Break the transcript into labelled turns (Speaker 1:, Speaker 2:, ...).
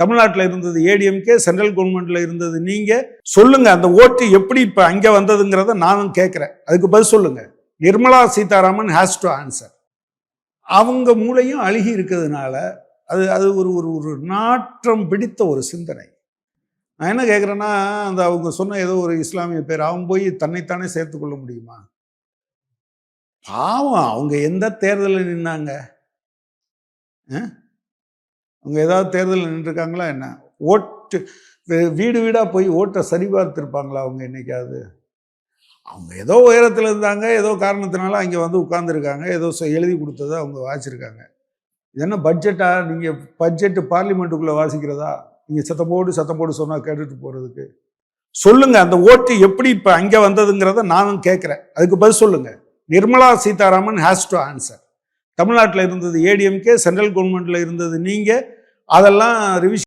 Speaker 1: தமிழ்நாட்டில் இருந்தது ஏடிஎம்கே சென்ட்ரல் கவர்மெண்ட்ல இருந்தது. நீங்க சொல்லுங்க அந்த ஓட்டு எப்படி இப்போ அங்கே வந்ததுங்கிறத நானும் கேட்குறேன் அதுக்கு பதில் சொல்லுங்க. Nirmala Sitharaman has to answer அவங்க மூளையும் அழுகி இருக்கிறதுனால அது அது ஒரு ஒரு ஒரு நாற்றம் பிடித்த ஒரு சிந்தனை. நான் என்ன கேட்குறேன்னா அந்த அவங்க சொன்ன ஏதோ ஒரு இஸ்லாமிய பேர் அவன் போய் தன்னைத்தானே சேர்த்து கொள்ள முடியுமா? பாவம் அவங்க எந்த தேர்தலில் நின்னாங்க? ஆ? அவங்க ஏதாவது தேர்தலில் நின்றுருக்காங்களா என்ன? ஓட்டு வீடு வீடாக போய் ஓட்டை சரி பார்த்துருப்பாங்களா அவங்க என்னைக்காவது? அவங்க ஏதோ உயரத்தில் இருந்தாங்க ஏதோ காரணத்தினால அங்கே வந்து உட்காந்துருக்காங்க ஏதோ எழுதி கொடுத்ததை அவங்க வாசிச்சிருக்காங்க. இது என்ன பட்ஜெட்டா? நீங்கள் பட்ஜெட்டு பார்லிமெண்ட்டுக்குள்ளே வாசிக்கிறதா? நீங்கள் சத்தம் போடு சத்தம் போடு சொன்னால் கேட்டுட்டு போகிறதுக்கு சொல்லுங்கள் அந்த ஓட்டு எப்படி இப்போ அங்கே வந்ததுங்கிறத நானும் கேட்குறேன். அதுக்கு பதில் சொல்லுங்கள் Nirmala Sitharaman has to answer தமிழ்நாட்டில் இருந்தது ஏடிஎம்கே சென்ட்ரல் கவர்மெண்ட்ல இருந்தது நீங்கள் அதெல்லாம் ரிவிஷன்